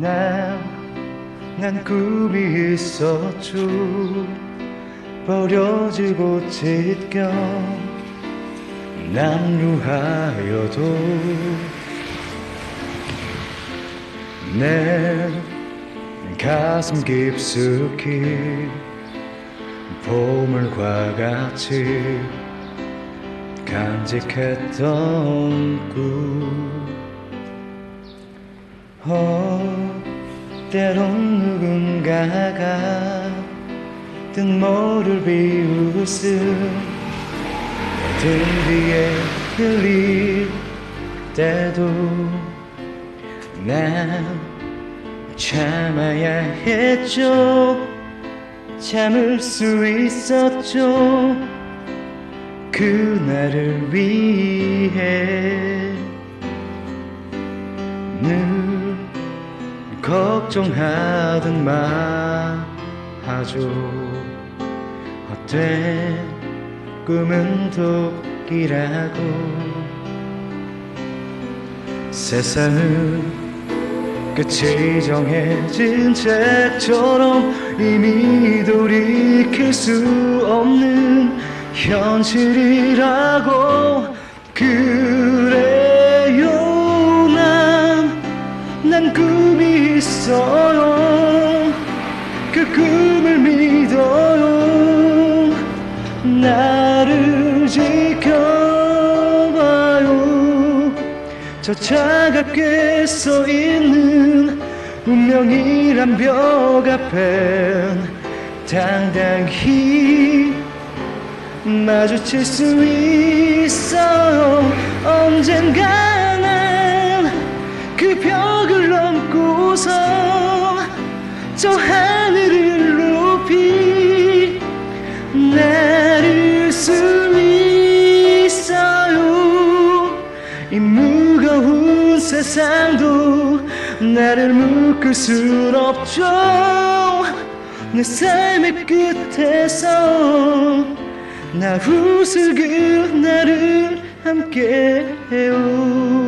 난, 난 꿈이 있었죠 버려지고 찢겨 남루하여도 내 가슴 깊숙이 보물과 같이 간직했던 꿈 어, 때론 누군가가 뜬 모를 비웃음 등 위에 흘릴 때도 난 참아야 했죠. 참을 수 있었죠. 그날을 위해 걱정하던 마하죠. 헛된 꿈은 독이라고 세상은 끝이 정해진 책처럼 이미 돌이킬 수 없는 현실이라고 저 차갑게 서 있는 운명이란 벽 앞엔 당당히 마주칠 수 있어요. 언젠가 는 그 벽을 넘고서 저 하늘을 높이 나를 수 있어요 세상도 나를 묶을 순 없죠. 내 삶의 끝에서 나 웃을 그날을 함께 해요